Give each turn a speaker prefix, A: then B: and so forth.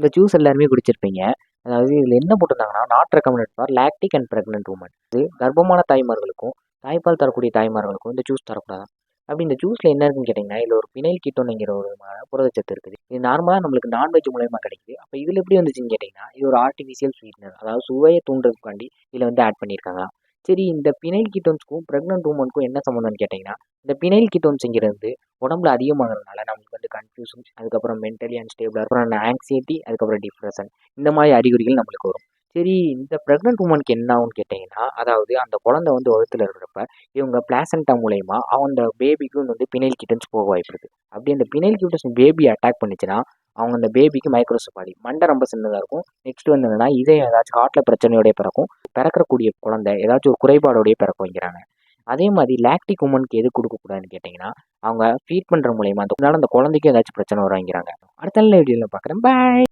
A: இந்த ஜூஸ் எல்லாருமே குடிச்சிருப்பீங்க. அதாவது இதில் என்ன போட்டிருந்தாங்கன்னா not recommended for lactic and pregnant women இது கர்ப்பமான தாய்மார்களுக்கும் தாய்ப்பால் தரக்கூடிய தாய்மார்களுக்கும் இந்த ஜூஸ் தரக்கூடாது? அப்படி இந்த ஜூஸில் என்ன இருக்குன்னு கேட்டிங்கன்னா இதில் ஒரு பினைல் கீட்டோனுங்கிற ஒரு ம- புரதச்சத்து இருக்குது. இது நார்மலாக நம்மளுக்கு நான்வெஜ் மூலயமா கிடைக்குது. அப்போ இதில் எப்படி வந்துச்சுன்னு கேட்டிங்கன்னா இது ஒரு ஆர்டிஃபிஷியல் ஸ்வீட்னர் அதாவது சுவையை தூண்டுறதுக்காண்டி இதில் வந்து ஆட் பண்ணியிருக்காங்க. சரி இந்த பினைல் கீட்டோன்ஸ்க்கும் ப்ரெக்னென்ட் உமனுக்கும் என்ன சம்மந்தம்னு கேட்டிங்கன்னா இந்த பினைல் கீட்டோன்ஸுங்கிறது உடம்புல அதிகமாகிறதுனால நம்ம வந்து கன்ஃபியூஷன் அதுக்கப்புறம் மென்டலி அன்ஸ்டேபிளாக அப்புறம் ஆங்ஸைட்டி அதுக்கப்புறம் டிப்ரெஷன் இந்த மாதிரி அறிகுறிகள் நம்மளுக்கு வரும். சரி இந்த ப்ரெக்னென்ட் உமனுக்கு என்ன ஆகும்னு கேட்டிங்கன்னா அதாவது அந்த குழந்தை வந்து வகுத்தில் இருக்கிறப்ப இவங்க பிளாசண்டா மூலயமா அந்த பேபிக்கும் வந்து பினைல் கிட்டன்ஸ் போக வாய்ப்பு இருக்குது அப்படி அந்த பினைல் கிட்டன்ஸ் பேபி அட்டாக் பண்ணிச்சுன்னா அவங்க அந்த பேபிக்கு மைக்ரோசெஃபாலி மண்டை ரொம்ப சின்னதாக இருக்கும். நெக்ஸ்ட் வந்து என்னன்னா இதே ஏதாச்சும் ஹார்ட்டில் பிரச்சனையோடய பிறக்கும். பிறக்கக்கூடிய குழந்தை ஏதாச்சும் ஒரு குறைபாடோடய பிறக்க வைக்கிறாங்க அதே மாதிரி லாக்டிக் உமனுக்கு எது கொடுக்கக்கூடாதுன்னு கேட்டிங்கன்னா அவங்க ஃபீட் பண்ணுற மூலயமா அந்த அந்த குழந்தைக்கு ஏதாச்சும் பிரச்சனை வர வைக்கிறாங்க அடுத்த நல்ல வீடியோவில் பார்க்குறேன் பாய்